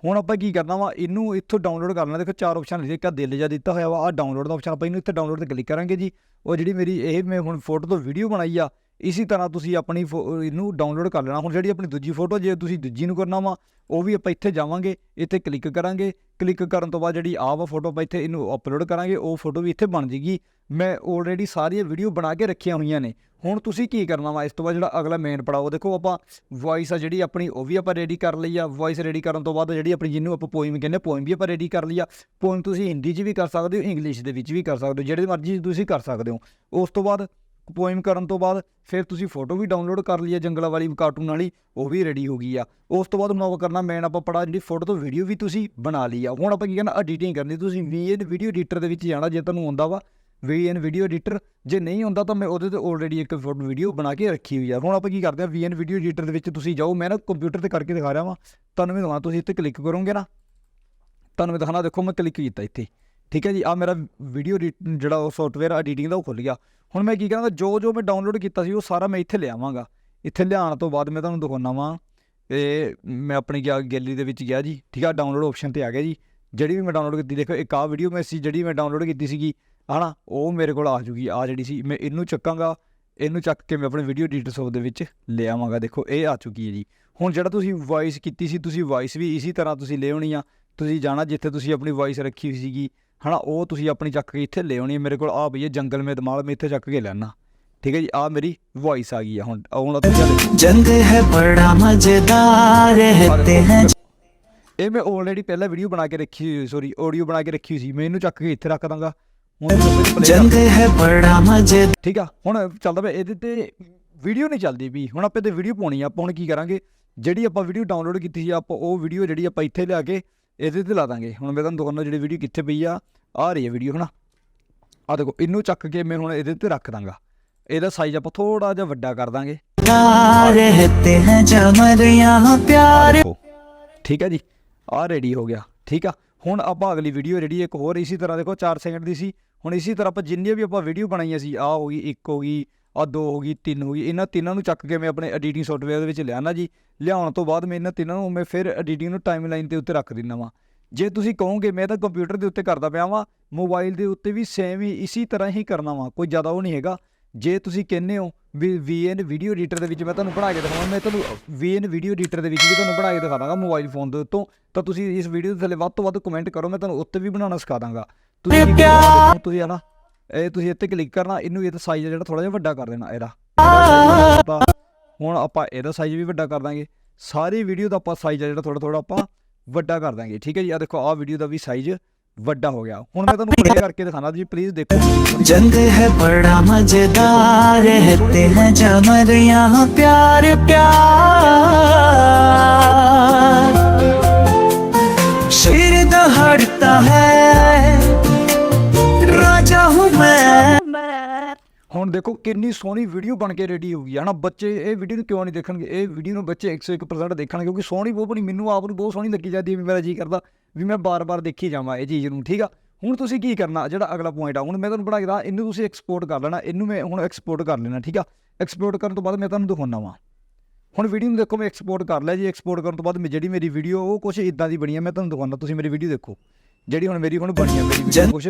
ਹੁਣ ਆਪਾਂ ਕੀ ਕਰਨਾ ਵਾ, ਇਹਨੂੰ ਇੱਥੋਂ ਡਾਊਨਲੋਡ ਕਰਨਾ ਦੇਖੋ, ਚਾਰ ਆਪਸ਼ਨ ਲਿਖੇ ਇੱਕ ਦਿਲ ਜਿਹਾ ਦਿੱਤਾ ਹੋਇਆ ਵਾ, ਆਹ ਡਾਊਨਲੋਡ ਦਾ ਆਪਸ਼ਨ ਆਪਾਂ ਇਹਨੂੰ ਇੱਥੇ ਡਾਊਨਲੋਡ ਤੇ ਕਲਿੱਕ ਕਰਾਂਗੇ ਜੀ। ਉਹ ਜਿਹੜੀ ਮੇਰੀ, ਇਹ ਮੈਂ ਹੁਣ ਫੋਟੋ ਤੋਂ ਵੀਡੀਓ ਬਣਾਈ ਆ ਇਸੇ ਤਰ੍ਹਾਂ ਤੁਸੀਂ ਆਪਣੀ ਫੋ- ਇਹਨੂੰ ਡਾਊਨਲੋਡ ਕਰ ਲੈਣਾ। ਹੁਣ ਜਿਹੜੀ ਆਪਣੀ ਦੂਜੀ ਫੋਟੋ ਜੇ ਤੁਸੀਂ ਦੂਜੀ ਨੂੰ ਕਰਨਾ ਵਾ, ਉਹ ਵੀ ਆਪਾਂ ਇੱਥੇ ਜਾਵਾਂਗੇ, ਇੱਥੇ ਕਲਿੱਕ ਕਰਾਂਗੇ। ਕਲਿੱਕ ਕਰਨ ਤੋਂ ਬਾਅਦ ਜਿਹੜੀ ਆਹ ਵਾ ਫੋਟੋ ਆਪਾਂ ਇੱਥੇ ਇਹਨੂੰ ਅਪਲੋਡ ਕਰਾਂਗੇ, ਉਹ ਫੋਟੋ ਵੀ ਇੱਥੇ ਬਣ ਜੇਗੀ। ਮੈਂ ਆਲਰੇਡੀ ਸਾਰੀਆਂ ਵੀਡੀਓ ਬਣਾ ਕੇ ਰੱਖੀਆਂ ਹੋਈਆਂ ਨੇ। ਹੁਣ ਤੁਸੀਂ ਕੀ ਕਰਨਾ ਵਾ, ਇਸ ਤੋਂ ਬਾਅਦ ਜਿਹੜਾ ਅਗਲਾ ਮੇਨ ਪੜਾਓ ਦੇਖੋ ਆਪਾਂ ਵੌਇਸ ਆ ਜਿਹੜੀ ਆਪਣੀ, ਉਹ ਵੀ ਆਪਾਂ ਰੈਡੀ ਕਰ ਲਈ ਆ। ਵੌਇਸ ਰੈਡੀ ਕਰਨ ਤੋਂ ਬਾਅਦ ਜਿਹੜੀ ਆਪਣੀ ਜਿਹਨੂੰ ਆਪਾਂ ਪੋਇਮ ਕਹਿੰਦੇ ਪੋਇਮ ਵੀ ਆਪਾਂ ਰੈਡੀ ਕਰ ਲਈ ਆ। ਪੋਇਮ ਤੁਸੀਂ ਹਿੰਦੀ 'ਚ ਵੀ ਕਰ ਸਕਦੇ ਹੋ ਇੰਗਲਿਸ਼ ਦੇ ਵਿੱਚ ਵੀ ਕਰ ਸਕਦੇ ਹੋ, ਜਿਹੜੇ ਮਰਜ਼ੀ ਤੁਸੀਂ ਕਰ ਸਕਦੇ ਹੋ। ਉਸ ਤੋਂ ਬਾਅਦ ਪੋਇਮ ਕਰਨ ਤੋਂ ਬਾਅਦ ਫਿਰ ਤੁਸੀਂ ਫੋਟੋ ਵੀ ਡਾਊਨਲੋਡ ਕਰ ਲਈ ਹੈ ਜੰਗਲਾਂ ਵਾਲੀ ਕਾਰਟੂਨ ਵਾਲੀ, ਉਹ ਵੀ ਰੈਡੀ ਹੋ ਗਈ ਆ। ਉਸ ਤੋਂ ਬਾਅਦ ਹੁਣ ਆਪਾਂ ਕਰਨਾ ਮੇਨ ਆਪਾਂ ਪੜਾ ਜਿਹੜੀ ਫੋਟੋ ਤੋਂ ਵੀਡੀਓ ਵੀ ਤੁਸੀਂ ਬਣਾ ਲਈ ਆ। ਹੁਣ ਆਪਾਂ ਕੀ ਕਰਨਾ ਐਡੀਟਿੰਗ ਕਰਨੀ ਤੁਸੀਂ ਵੀਐਨ ਵੀਡੀਓ ਐਡੀਟਰ ਦੇ ਵਿੱਚ ਜਾਣਾ ਜੇ ਤੁਹਾਨੂੰ ਆਉਂਦਾ ਵਾ। ਵੀਐਨ ਵੀਡੀਓ ਐਡੀਟਰ ਜੇ ਨਹੀਂ ਆਉਂਦਾ ਤਾਂ ਮੈਂ ਉਹਦੇ ਤੇ ਆਲਰੇਡੀ ਇੱਕ ਫੋਟੋ ਵੀਡੀਓ ਬਣਾ ਕੇ ਰੱਖੀ ਹੋਈ ਆ। ਹੁਣ ਆਪਾਂ ਕੀ ਕਰਦੇ ਆ ਵੀਐਨ ਵੀਡੀਓ ਐਡੀਟਰ ਦੇ ਵਿੱਚ ਤੁਸੀਂ ਜਾਓ। ਮੈਂ ਨਾ ਕੰਪਿਊਟਰ ਤੇ ਕਰਕੇ ਦਿਖਾ ਰਿਹਾ ਵਾਂ। ਤੁਹਾਨੂੰ ਮੈਂ ਦਿਖਾਉਣਾ, ਤੁਸੀਂ ਇੱਥੇ ਕਲਿੱਕ ਕਰੋਗੇ ਨਾ। ਤੁਹਾਨੂੰ ਮੈਂ ਦਿਖਾਣਾ ਦੇਖੋ ਮੈਂ ਕਲਿੱਕ ਕੀਤਾ ਇੱਥੇ। ਠੀਕ ਹੈ ਜੀ ਆ ਮੇਰਾ ਵੀਡੀਓ ਜਿਹੜਾ ਉਹ ਸੌਫਟਵੇਅਰ ਐਡੀਟਿੰਗ ਦਾ ਉਹ ਖੁੱਲ ਗਿਆ। ਹੁਣ ਮੈਂ ਕੀ ਕਰਾਂਗਾ ਜੋ ਜੋ ਮੈਂ ਡਾਊਨਲੋਡ ਕੀਤਾ ਸੀ, ਉਹ ਸਾਰਾ ਮੈਂ ਇੱਥੇ ਲਿਆਵਾਂਗਾ। ਇੱਥੇ ਲਿਆਉਣ ਤੋਂ ਬਾਅਦ ਮੈਂ ਤੁਹਾਨੂੰ ਦਿਖਾਉਣਾ ਵਾਂ ਇਹ ਮੈਂ ਆਪਣੀ ਗਿਆ ਗੈਲਰੀ ਦੇ ਵਿੱਚ ਗਿਆ ਜੀ, ਠੀਕ ਆ ਡਾਊਨਲੋਡ ਆਪਸ਼ਨ ਤੇ ਆ ਗਿਆ ਜੀ। ਜਿਹੜੀ ਵੀ ਮੈਂ ਡਾਊਨਲੋਡ ਕੀਤੀ, ਦੇਖੋ, ਇੱਕ ਆ ਵੀਡੀਓ ਮੈਂ ਸੀ, ਜਿਹੜੀ ਮੈਂ ਡਾਊਨਲੋਡ ਕੀਤੀ ਸੀਗੀ ਹਨਾ ਉਹ ਮੇਰੇ ਕੋਲ ਆ ਜੂਗੀ ਆ ਜਿਹੜੀ ਸੀ, ਮੈਂ ਇਹਨੂੰ ਚੱਕਾਂਗਾ, ਇਹਨੂੰ ਚੱਕ ਕੇ ਮੈਂ ਆਪਣੇ ਵੀਡੀਓ ਐਡੀਟਰ ਦੇ ਵਿੱਚ ਲੈ ਆਵਾਂਗਾ ਦੇਖੋ, ਇਹ ਆ ਚੁੱਕੀ ਹੈ ਜੀ। ਹੁਣ ਜਿਹੜਾ ਤੁਸੀਂ ਵਾਇਸ ਕੀਤੀ ਸੀ, ਤੁਸੀਂ ਵਾਇਸ ਵੀ ਇਸੇ ਤਰ੍ਹਾਂ ਤੁਸੀਂ ਲੈ ਆਉਣੀ ਆ, ਤੁਸੀਂ ਜਾਣਾ ਜਿੱਥੇ ਤੁਸੀਂ ਆਪਣੀ ਵਾਇਸ ਰੱਖੀ ਹੋਈ ਸੀਗੀ ਹਨਾ ਉਹ ਤੁਸੀਂ ਆਪਣੀ ਚੱਕ ਕੇ ਇੱਥੇ ਲੈ ਆਉਣੀ ਮੇਰੇ ਕੋਲ ਆ ਪਈ ਹੈ ਜੰਗਲ ਮੇ ਦਮਾਲ ਮੈਂ ਇੱਥੇ ਚੱਕ ਕੇ ਲੈਣਾ ਠੀਕ ਹੈ ਜੀ ਆ ਮੇਰੀ ਵੌਇਸ ਆ ਗਈ ਆ ਹੁਣ ਹੁਣ ਜੰਗ ਹੈ ਬੜਾ ਮਜ਼ੇਦਾਰ ਰਹਤੇ ਹੈ ਇਹ ਮੈਂ ਆਲਰੇਡੀ ਪਹਿਲਾਂ ਵੀਡੀਓ ਬਣਾ ਕੇ ਰੱਖੀ ਹੋਈ ਸੌਰੀ ਆਡੀਓ ਬਣਾ ਕੇ ਰੱਖੀ ਹੋਈ ਸੀ ਮੈਂ ਇਹਨੂੰ ਚੱਕ ਕੇ ਇੱਥੇ ਰੱਖ ਦਾਂਗਾ। ਜੰਗ ਹੈ ਬੜਾ ਮਜ਼ੇ ਠੀਕ ਆ ਹੁਣ ਚੱਲਦਾ ਮੈਂ ਇਹਦੇ ਤੇ ਵੀਡੀਓ ਨਹੀਂ ਚੱਲਦੀ ਵੀ ਹੁਣ ਆਪਾਂ ਤੇ ਵੀਡੀਓ ਪਾਉਣੀ ਆ ਆਪਾਂ ਹੁਣ ਕੀ ਕਰਾਂਗੇ? ਜਿਹੜੀ ਆਪਾਂ ਵੀਡੀਓ ਡਾਊਨਲੋਡ ਕੀਤੀ ਸੀ ਆਪਾਂ ਉਹ ਵੀਡੀਓ ਜਿਹੜੀ ਆਪਾਂ ਇੱਥੇ ਲਿਆ ਕੇ ਇਹਦੇ ਤੇ ਲਾ ਦਾਂਗੇ। ਹੁਣ ਮੈਂ ਤੁਹਾਨੂੰ ਦੁਕਾਨਾਂ ਜਿਹੜੀ ਵੀਡੀਓ ਕਿੱਥੇ ਪਈ ਆ। ਆ ਰਹੀ ਹੈ ਵੀਡੀਓ ਹਨਾ? ਆ ਦੇਖੋ ਇਹਨੂੰ ਚੱਕ ਕੇ ਮੈਂ ਹੁਣ ਇਹਦੇ ਤੇ ਰੱਖ ਦਾਂਗਾ। ਇਹਦਾ ਸਾਈਜ਼ ਆਪਾਂ ਥੋੜਾ ਜਿਹਾ ਵੱਡਾ ਕਰ ਦਾਂਗੇ। ਠੀਕ ਹੈ ਜੀ? ਆ ਰੈਡੀ ਹੋ ਗਿਆ ਠੀਕ ਆ? ਹੁਣ ਆਪਾਂ ਅਗਲੀ ਵੀਡੀਓ ਜਿਹੜੀ ਇੱਕ ਹੋਰ ਇਸੇ ਤਰ੍ਹਾਂ ਦੇਖੋ 4 ਸੈਕਿੰਡ ਦੀ ਸੀ। ਹੁਣ ਇਸੇ ਤਰ੍ਹਾਂ ਆਪਾਂ ਜਿੰਨੀਆਂ ਵੀ ਆਪਾਂ ਵੀਡੀਓ ਬਣਾਈਆਂ ਸੀ ਆ ਹੋ ਗਈ ਇੱਕ ਹੋ ਗਈ ਆ ਦੋ ਹੋ ਗਈ ਤਿੰਨ ਹੋ ਗਈ ਇਹਨਾਂ ਤਿੰਨਾਂ ਨੂੰ ਚੱਕ ਕੇ ਮੈਂ ਆਪਣੇ ਐਡੀਟਿੰਗ ਸੌਫਟਵੇਅਰ ਦੇ ਵਿੱਚ ਲਿਆਣਾ ਜੀ। ਲਿਆਉਣ ਤੋਂ ਬਾਅਦ ਮੈਂ ਇਹਨਾਂ ਤਿੰਨਾਂ ਨੂੰ ਮੈਂ ਫਿਰ ਐਡੀਟਿੰਗ ਨੂੰ ਟਾਈਮਲਾਈਨ ਦੇ ਉੱਤੇ ਰੱਖ ਦਿੰਦਾ ਵਾਂ। ਜੇ ਤੁਸੀਂ ਕਹੋਗੇ ਮੈਂ ਤਾਂ ਕੰਪਿਊਟਰ ਦੇ ਉੱਤੇ ਕਰਦਾ ਪਿਆ ਵਾਂ ਮੋਬਾਈਲ ਦੇ ਉੱਤੇ ਵੀ ਸੇਮ ਹੀ ਇਸੇ ਤਰ੍ਹਾਂ ਹੀ ਕਰਨਾ ਵਾ ਕੋਈ ਜ਼ਿਆਦਾ ਉਹ ਨਹੀਂ ਹੈਗਾ। ਜੇ ਤੁਸੀਂ ਕਹਿੰਦੇ ਹੋ ਵੀ VN ਵੀਡੀਓ ਐਡੀਟਰ ਦੇ ਵਿੱਚ ਮੈਂ ਤੁਹਾਨੂੰ ਬਣਾ ਕੇ ਦਿਖਾਵਾਂ ਮੈਂ ਤੁਹਾਨੂੰ VN ਵੀਡੀਓ ਐਡੀਟਰ ਦੇ ਵਿੱਚ ਵੀ ਤੁਹਾਨੂੰ ਬਣਾ ਕੇ ਦਿਖਾ ਦਾਂਗਾ ਮੋਬਾਈਲ ਫੋਨ ਦੇ ਉੱਤੋਂ। ਤਾਂ ਤੁਸੀਂ ਇਸ ਵੀਡੀਓ ਦੇ ਥੱਲੇ ਵੱਧ ਤੋਂ ਵੱਧ ਕਮੈਂਟ ਕਰੋ ਮੈਂ ਤੁਹਾਨੂੰ ਉੱਤੇ ਵੀ ਬਣਾਉਣਾ ਸਿਖਾ ਦਾਂਗਾ। ਤੁਸੀਂ ਤੁਸੀਂ ਹਨਾ ਇਹ ਤੁਸੀਂ ਇੱਥੇ ਕਲਿੱਕ ਕਰਨਾ ਇਹਨੂੰ ਇਹਦਾ ਸਾਈਜ਼ ਜਿਹੜਾ ਥੋੜਾ ਜਿਹਾ ਵੱਡਾ ਕਰ ਦੇਣਾ ਇਹਦਾ। ਹੁਣ ਆਪਾਂ ਇਹਦਾ ਸਾਈਜ਼ ਵੀ ਵੱਡਾ ਕਰ ਦਾਂਗੇ। ਸਾਰੀ ਵੀਡੀਓ ਦਾ ਆਪਾਂ ਸਾਈਜ਼ ਜਿਹੜਾ ਥੋੜਾ ਥੋੜਾ ਆਪਾਂ ਵੱਡਾ ਕਰ ਦਾਂਗੇ ਠੀਕ ਹੈ ਜੀ? ਆ ਦੇਖੋ ਆ ਵੀਡੀਓ ਦਾ ਵੀ ਸਾਈਜ਼ ਵੱਡਾ ਹੋ ਗਿਆ। ਹੁਣ ਮੈਂ ਤੁਹਾਨੂੰ ਪਲੇ ਕਰਕੇ ਦਿਖਾਣਾ ਜੀ ਪਲੀਜ਼ ਦੇਖੋ। ਜੰਗ ਹੈ ਬੜਾ ਮਜ਼ੇਦਾਰ ਰਹਤੇ ਹੈ ਜਮਰ ਪਿਆਰ ਪਿਆਰ। ਸ਼ੇਰ ਦਾ ਹੈ। ਹੁਣ ਦੇਖੋ ਕਿੰਨੀ ਸੋਹਣੀ ਵੀਡੀਓ ਬਣ ਕੇ ਰੈਡੀ ਹੋ ਗਈ ਹੈ ਨਾ ਬੱਚੇ ਇਹ ਵੀਡੀਓ ਨੂੰ ਕਿਉਂ ਨਹੀਂ ਦੇਖਣਗੇ? ਇਹ ਵੀਡੀਓ ਨੂੰ ਬੱਚੇ 101% ਦੇਖਣਗੇ ਕਿਉਂਕਿ ਸੋਹਣੀ ਬਹੁਤ ਬਣੀ, ਮੈਨੂੰ ਆਪ ਨੂੰ ਬਹੁਤ ਸੋਹਣੀ ਲੱਗੀ ਜਾਂਦੀ ਹੈ ਵੀ ਮੇਰਾ ਜੀ ਕਰਦਾ, ਵੀ ਮੈਂ ਬਾਰ-ਬਾਰ ਦੇਖੀ ਜਾਵਾਂ ਇਹ ਚੀਜ਼ ਨੂੰ, ਠੀਕ ਆ? ਹੁਣ ਤੁਸੀਂ ਕੀ ਕਰਨਾ? ਜਿਹੜਾ ਅਗਲਾ ਪੁਆਇੰਟ ਆ, ਹੁਣ ਮੈਂ ਤੁਹਾਨੂੰ ਬਣਾ ਕੇ ਦਾ ਇਹਨੂੰ ਤੁਸੀਂ ਐਕਸਪੋਰਟ ਕਰ ਲੈਣਾ, ਇਹਨੂੰ ਮੈਂ ਹੁਣ ਐਕਸਪੋਰਟ ਕਰ ਲੈਣਾ, ਠੀਕ ਆ? ਐਕਸਪੋਰਟ ਕਰਨ ਤੋਂ ਬਾਅਦ ਮੈਂ ਤੁਹਾਨੂੰ ਦਿਖਾਉਣਾ ਵਾਂ। ਹੁਣ ਵੀਡੀਓ ਨੂੰ ਦੇਖੋ, ਮੈਂ ਐਕਸਪੋਰਟ ਕਰ ਲਿਆ ਜੀ ਐਕਸਪੋਰਟ ਕਰਨ ਤੋਂ ਬਾਅਦ ਮੈਂ ਜਿਹੜੀ ਮੇਰੀ ਵੀਡੀਓ ਉਹ ਕੁਝ ਇਦਾਂ ਦੀ ਬਣੀ ਹੈ ਮੈਂ ਤੁਹਾਨੂੰ ਦਿਖਾਉਣਾ, ਤੁਸੀਂ ਮੇਰੀ ਵੀਡੀਓ ਦੇਖੋ। ਜਿਹੜੀ ਹੁਣ ਮੇਰੀ ਹੁਣ ਬਣੀ ਹੈ ਮੇਰੀ ਵੀਡੀਓ ਕੁਝ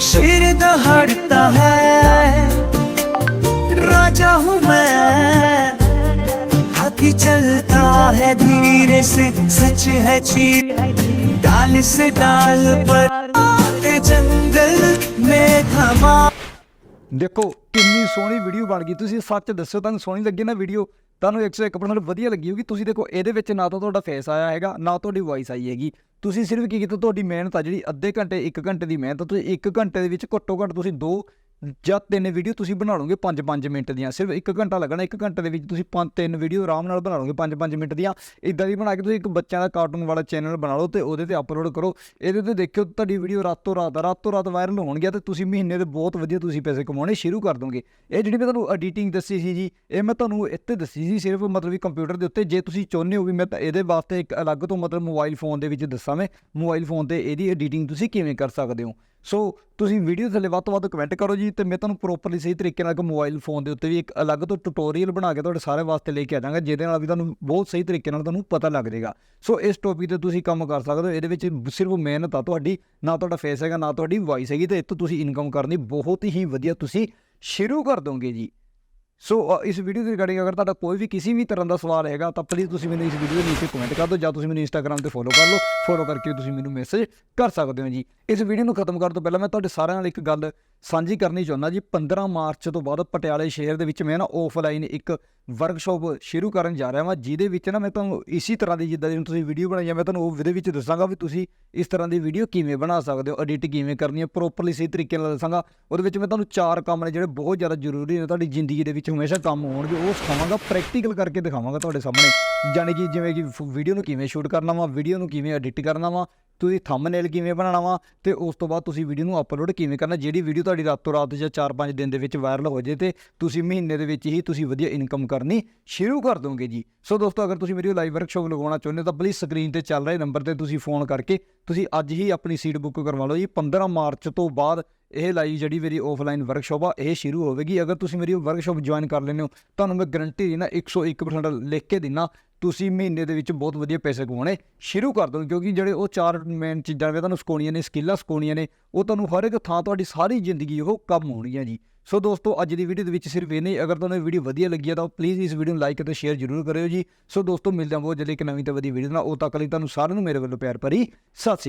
शेर दहाड़ता है राजा हूँ मैं हाथी चलता है धीरे से सच है चीर डाल से डाल पर आते जंगल में थमा ਦੇਖੋ ਕਿੰਨੀ ਸੋਹਣੀ ਵੀਡੀਓ ਬਣ ਗਈ ਤੁਸੀਂ ਸੱਚ ਦੱਸੋ ਤੁਹਾਨੂੰ ਸੋਹਣੀ ਲੱਗੀ ਨਾ ਵੀਡੀਓ ਤੁਹਾਨੂੰ 101% ਵਧੀਆ ਲੱਗੀ ਹੋਗੀ ਤੁਸੀਂ ਦੇਖੋ, ਇਹਦੇ ਵਿੱਚ ਨਾ ਤਾਂ ਤੁਹਾਡਾ ਫੇਸ ਆਇਆ ਹੈਗਾ, ਨਾ ਤੁਹਾਡੀ ਵੌਇਸ ਆਈ ਹੈਗੀ। ਤੁਸੀਂ ਸਿਰਫ ਕੀ ਕੀਤਾ, ਤੁਹਾਡੀ ਮਿਹਨਤ ਆ ਜਿਹੜੀ ਅੱਧੇ ਘੰਟੇ 1 ਘੰਟੇ ਦੀ ਮਿਹਨਤ ਤੁਸੀਂ 1 ਘੰਟੇ ਦੇ ਵਿੱਚ ਘੱਟੋ ਘੱਟ ਤੁਸੀਂ ਦੋ ਜਾਂ ਤਿੰਨ ਵੀਡੀਓ ਤੁਸੀਂ ਬਣਾ ਲਓਗੇ 5-5 ਮਿੰਟ ਦੀਆਂ, ਸਿਰਫ 1 ਘੰਟਾ ਲੱਗਣਾ 1 ਘੰਟੇ ਦੇ ਵਿੱਚ ਤੁਸੀਂ ਪੰਜ ਤਿੰਨ ਵੀਡੀਓ ਆਰਾਮ ਨਾਲ ਬਣਾ ਲਓਗੇ 5-5 ਮਿੰਟ ਦੀਆਂ। ਇਦਾਂ ਦੀ ਬਣਾ ਕੇ ਤੁਸੀਂ ਇੱਕ ਬੱਚਿਆਂ ਦਾ ਕਾਰਟੂਨ ਵਾਲਾ ਚੈਨਲ ਬਣਾ ਲਓ ਤੇ ਉਹਦੇ ਤੇ ਅਪਲੋਡ ਕਰੋ। ਇਹਦੇ ਤੇ ਦੇਖਿਓ ਤੁਹਾਡੀ ਵੀਡੀਓ ਰਾਤੋਂ ਰਾਤ ਰਾਤੋਂ ਰਾਤ ਵਾਇਰਲ ਹੋਣਗੀਆਂ ਤੇ ਤੁਸੀਂ ਮਹੀਨੇ ਦੇ ਬਹੁਤ ਵਧੀਆ ਤੁਸੀਂ ਪੈਸੇ ਕਮਾਉਣੇ ਸ਼ੁਰੂ ਕਰ ਦੋਗੇ। ਇਹ ਜਿਹੜੀ ਮੈਂ ਤੁਹਾਨੂੰ ਐਡੀਟਿੰਗ ਦੱਸੀ ਸੀ ਜੀ, ਇਹ ਮੈਂ ਤੁਹਾਨੂੰ ਇੱਥੇ ਦੱਸੀ ਸੀ ਸਿਰਫ ਮਤਲਬ ਵੀ ਕੰਪਿਊਟਰ ਦੇ ਉੱਤੇ। ਜੇ ਤੁਸੀਂ ਚਾਹੁੰਦੇ ਹੋ ਵੀ ਮੈਂ ਤਾਂ ਇਹਦੇ ਵਾਸਤੇ ਇੱਕ ਅਲੱਗ ਤੋਂ ਮਤਲਬ ਮੋਬਾਈਲ ਫੋਨ ਦੇ ਵਿੱਚ ਦੱਸਾਂ ਮੈਂ ਮੋਬਾਈਲ ਫੋਨ ਤੇ ਇਹਦੀ ਐਡੀਟਿੰਗ ਤੁਸੀਂ ਕਿਵੇਂ ਕਰ ਸਕਦੇ ਹੋ? ਸੋ ਤੁਸੀਂ ਵੀਡੀਓ ਥੱਲੇ ਵੱਧ ਤੋਂ ਵੱਧ ਕਮੈਂਟ ਕਰੋ ਜੀ ਤੇ ਮੈਂ ਤੁਹਾਨੂੰ ਪ੍ਰੋਪਰਲੀ ਸਹੀ ਤਰੀਕੇ ਨਾਲ ਇੱਕ ਮੋਬਾਈਲ ਫੋਨ ਦੇ ਉੱਤੇ ਵੀ ਇੱਕ ਅਲੱਗ ਤੋਂ ਟਿਊਟੋਰੀਅਲ ਬਣਾ ਕੇ ਤੁਹਾਡੇ ਸਾਰੇ ਵਾਸਤੇ ਲੈ ਕੇ ਆ ਜਾਵਾਂਗਾ, ਜਿਹਦੇ ਨਾਲ ਵੀ ਤੁਹਾਨੂੰ ਬਹੁਤ ਸਹੀ ਤਰੀਕੇ ਨਾਲ ਤੁਹਾਨੂੰ ਪਤਾ ਲੱਗ ਜਾਏਗਾ। ਸੋ ਇਸ ਟੌਪਿਕ ਤੇ ਤੁਸੀਂ ਕੰਮ ਕਰ ਸਕਦੇ ਹੋ, ਇਹਦੇ ਵਿੱਚ ਸਿਰਫ ਮਿਹਨਤ ਆ ਤੁਹਾਡੀ, ਨਾ ਤੁਹਾਡਾ ਫੇਸ ਹੈਗਾ, ਨਾ ਤੁਹਾਡੀ ਵਾਇਸ ਹੈਗੀ ਤੇ ਇੱਥੋਂ ਤੁਸੀਂ ਇਨਕਮ ਕਰਨੀ ਬਹੁਤ ਹੀ ਵਧੀਆ ਤੁਸੀਂ ਸ਼ੁਰੂ ਕਰ ਦੋਗੇ ਜੀ। ਸੋ ਇਸ ਵੀਡੀਓ ਦੇ ਰਿਗਾਰਡਿੰਗ ਅਗਰ ਤੁਹਾਡਾ ਕੋਈ ਵੀ ਕਿਸੇ ਵੀ ਤਰ੍ਹਾਂ ਦਾ ਸਵਾਲ ਹੈਗਾ, ਤਾਂ ਪਲੀਜ਼ ਤੁਸੀਂ ਮੈਨੂੰ ਇਸ ਵੀਡੀਓ ਦੇ ਨੀਚੇ ਕਮੈਂਟ ਕਰ ਦਿਓ ਜਾਂ ਤੁਸੀਂ ਮੈਨੂੰ ਇੰਸਟਾਗ੍ਰam ਤੇ ਫੋਲੋ ਕਰ ਲਓ। ਫੋਲੋ ਕਰਕੇ ਤੁਸੀਂ ਮੈਨੂੰ ਮੈਸੇਜ ਕਰ ਸਕਦੇ ਹੋ ਜੀ। ਇਸ ਵੀਡੀਓ ਨੂੰ ਖਤਮ ਕਰਨ ਤੋਂ ਪਹਿਲਾਂ ਮੈਂ ਤੁਹਾਡੇ ਸਾਰਿਆਂ ਨਾਲ ਇੱਕ ਗੱਲ ਸਾਂਝੀ ਕਰਨੀ ਚਾਹੁੰਦਾ ਜੀ। 15 ਮਾਰਚ ਤੋਂ ਬਾਅਦ ਪਟਿਆਲੇ ਸ਼ਹਿਰ ਦੇ ਵਿੱਚ ਮੈਂ ਨਾ ਆਫਲਾਈਨ ਇੱਕ ਵਰਕਸ਼ਾਪ ਸ਼ੁਰੂ ਕਰਨ ਜਾ ਰਿਹਾ ਹਾਂ ਜਿਹਦੇ ਵਿੱਚ ਨਾ ਮੈਂ ਤੁਹਾਨੂੰ ਇਸੇ ਤਰ੍ਹਾਂ ਦੀ ਜਿੱਦਾਂ ਦੀ ਤੁਸੀਂ ਵੀਡੀਓ ਬਣਾਈ ਹੈ ਮੈਂ ਤੁਹਾਨੂੰ ਉਹ ਉਹਦੇ ਵਿੱਚ ਦੱਸਾਂਗਾ ਵੀ ਤੁਸੀਂ ਇਸ ਤਰ੍ਹਾਂ ਦੀ ਵੀਡੀਓ ਕਿਵੇਂ ਬਣਾ ਸਕਦੇ ਹੋ ਐਡਿਟ ਕਿਵੇਂ ਕਰਨੀ ਹੈ ਪ੍ਰੋਪਰਲੀ ਸਹੀ ਤਰੀਕੇ ਨਾਲ ਦੱਸਾਂਗਾ। ਉਹਦੇ ਵਿੱਚ ਮੈਂ ਤੁਹਾਨੂੰ ਚਾਰ ਕੰਮ ਨੇ ਜਿਹੜੇ ਬਹੁਤ ਜ਼ਿਆਦਾ ਜ਼ਰੂਰੀ ਨੇ ਤੁਹਾਡੀ ਜ਼ਿੰਦਗੀ ਦੇ ਵਿੱਚ, ਹਮੇਸ਼ਾ ਕੰਮ ਹੋਣਗੇ, ਉਹ ਸਿਖਾਵਾਂਗਾ ਪ੍ਰੈਕਟੀਕਲ ਕਰਕੇ ਦਿਖਾਵਾਂਗਾ ਤੁਹਾਡੇ ਸਾਹਮਣੇ। ਜਾਣੀ ਕਿ ਜਿਵੇਂ ਕਿ ਵੀਡੀਓ ਨੂੰ ਕਿਵੇਂ ਸ਼ੂਟ ਕਰਨਾ ਵਾ ਵੀਡੀਓ ਨੂੰ ਕਿਵੇਂ ਐਡਿਟ ਕਰਨਾ ਵਾ ਤੁਸੀਂ ਥੰਬਨੇਲ ਕਿਵੇਂ ਬਣਾਉਣਾ ਵਾ ਤੇ ਉਸ ਤੋਂ ਬਾਅਦ ਤੁਸੀਂ ਵੀਡੀਓ ਨੂੰ ਅਪਲੋਡ ਕਿਵੇਂ ਕਰਨਾ, ਜਿਹੜੀ ਵੀਡੀਓ ਤੁਹਾਡੀ ਰਾਤੋਂ ਰਾਤ ਜਾਂ 4-5 ਦਿਨ ਦੇ ਵਿੱਚ ਵਾਇਰਲ ਹੋ ਜੇ ਤੇ ਤੁਸੀਂ ਮਹੀਨੇ ਦੇ ਵਿੱਚ ਹੀ ਤੁਸੀਂ ਵਧੀਆ ਇਨਕਮ ਕਰਨੀ ਸ਼ੁਰੂ ਕਰ ਦੋਗੇ ਜੀ। ਸੋ ਦੋਸਤੋ, ਅਗਰ ਤੁਸੀਂ ਮੇਰੀ ਲਾਈਵ ਵਰਕਸ਼ਾਪ ਲਗਾਉਣਾ ਚਾਹੁੰਦੇ ਹੋ ਤਾਂ ਪਲੀਜ਼ ਸਕਰੀਨ ਤੇ ਚੱਲ ਰਹੇ ਨੰਬਰ ਤੇ ਤੁਸੀਂ ਫੋਨ ਕਰਕੇ ਤੁਸੀਂ ਅੱਜ ਹੀ ਆਪਣੀ ਸੀਟ ਬੁੱਕ ਕਰਵਾ ਲਓ ਜੀ। 15 ਮਾਰਚ ਤੋਂ ਬਾਅਦ ਇਹ ਲਾਈਵ ਜਿਹੜੀ ਮੇਰੀ ਆਫਲਾਈਨ ਵਰਕਸ਼ਾਪ ਆ, ਇਹ ਸ਼ੁਰੂ ਹੋਵੇਗੀ। ਅਗਰ ਤੁਸੀਂ ਮੇਰੀ ਵਰਕਸ਼ਾਪ ਜੁਆਇਨ ਕਰ ਲੈਂਦੇ ਹੋ, ਤੁਹਾਨੂੰ ਮੈਂ ਗਰੰਟੀ ਦੇਣਾ 101% ਲਿਖ ਕੇ ਦਿਨਾ ਤੁਸੀਂ ਮਹੀਨੇ ਦੇ ਵਿੱਚ ਬਹੁਤ ਵਧੀਆ ਪੈਸੇ ਕਮਾਉਣੇ ਸ਼ੁਰੂ ਕਰ ਦੋ ਕਿਉਂਕਿ ਜਿਹੜੇ ਉਹ ਚਾਰ ਮੇਨ ਚੀਜ਼ਾਂ ਨੇ ਤੁਹਾਨੂੰ ਸਿਖਾਉਣੀਆਂ ਨੇ ਸਕਿੱਲਾਂ ਸਿਖਾਉਣੀਆਂ ਨੇ, ਉਹ ਤੁਹਾਨੂੰ ਹਰ ਇੱਕ ਥਾਂ ਤੁਹਾਡੀ ਸਾਰੀ ਜ਼ਿੰਦਗੀ ਉਹ ਕੰਮ ਹੋਣਗੀਆਂ ਜੀ। ਸੋ ਦੋਸਤੋ, ਅੱਜ ਦੀ ਵੀਡੀਓ ਦੇ ਵਿੱਚ ਸਿਰਫ ਇਹ ਨਹੀਂ ਅਗਰ ਤੁਹਾਨੂੰ ਇਹ ਵੀਡੀਓ ਵਧੀਆ ਲੱਗੀ ਹੈ ਤਾਂ ਪਲੀਜ਼ ਇਸ ਵੀਡੀਓ ਨੂੰ ਲਾਈਕ ਅਤੇ ਸ਼ੇਅਰ ਜ਼ਰੂਰ ਕਰਿਓ ਜੀ। ਸੋ ਦੋਸਤੋ, ਮਿਲਦੇ ਹਾਂ ਬਹੁਤ ਜਲਦੀ ਇੱਕ ਨਵੀਂ ਤੇ ਵਧੀਆ ਵੀਡੀਓ ਨਾਲ। ਉਹ ਤੱਕ ਲਈ ਤੁਹਾਨੂੰ ਸਾਰਿਆਂ ਨੂੰ ਮੇਰੇ ਵੱਲੋਂ ਪਿਆਰ ਭਰੀ ਸਤਿ ਸ਼੍ਰੀ ਅਕਾਲ।